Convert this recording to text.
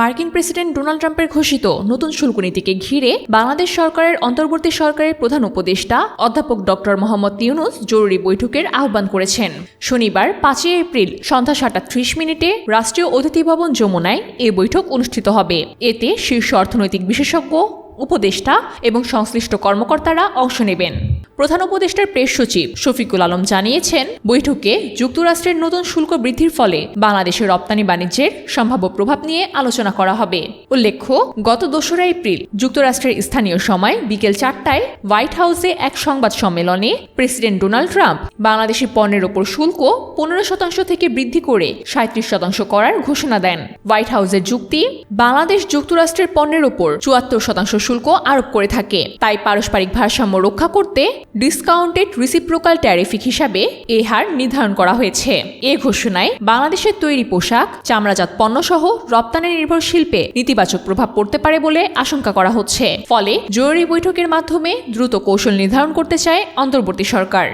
মার্কিন president Donald ট্রাম্পের ঘোষিত নতুন শুল্ক নীতিকে ঘিরে বাংলাদেশ সরকারের অন্তর্বর্তী সরকারের প্রধান উপদেষ্টা অধ্যাপক ডক্টর মোহাম্মদ ইউনুস জরুরি বৈঠকের আহ্বান করেছেন। শনিবার পাঁচই এপ্রিল সন্ধ্যা সাতটা ত্রিশ মিনিটে রাষ্ট্রীয় অতিথি ভবন যমুনায় এ বৈঠক অনুষ্ঠিত হবে। এতে শীর্ষ অর্থনৈতিক বিশেষজ্ঞ, উপদেষ্টা এবং সংশ্লিষ্ট কর্মকর্তারা অংশ নেবেন। প্রধান উপদেষ্টার প্রেস সচিব শফিকুল আলম জানিয়েছেন, বৈঠকে যুক্তরাষ্ট্রের নতুন শুল্ক বৃদ্ধির ফলে বাংলাদেশের রপ্তানি বাণিজ্যের সম্ভাব্য প্রভাব নিয়ে আলোচনা করা হবে। উল্লেখ্য, গত দোসরা এপ্রিল যুক্তরাষ্ট্রের স্থানীয় সময় বিকেল চারটায় হোয়াইট হাউসে এক সংবাদ সম্মেলনে প্রেসিডেন্ট ডোনাল্ড ট্রাম্প বাংলাদেশি পণ্যের ওপর শুল্ক পনেরো শতাংশ থেকে বৃদ্ধি করে সাঁত্রিশ শতাংশ করার ঘোষণা দেন। হোয়াইট হাউসের যুক্তি, বাংলাদেশ যুক্তরাষ্ট্রের পণ্যের ওপর চুয়াত্তর শতাংশ শুল্ক আরোপ করে থাকে। তাই পারস্পরিক ভারসাম্য রক্ষা করতে ডিসকাউন্টেড রিসিপ্রোকাল ট্যারিফিক হিসাবে এ হার নির্ধারণ করা হয়েছে। এ ঘোষণায় বাংলাদেশের তৈরি পোশাক, চামড়াজাত পণ্যসহ রপ্তানি নির্ভর শিল্পে নেতিবাচক প্রভাব পড়তে পারে বলে আশঙ্কা করা হচ্ছে। ফলে জরুরি বৈঠকের মাধ্যমে দ্রুত কৌশল নির্ধারণ করতে চায় অন্তর্বর্তী সরকার।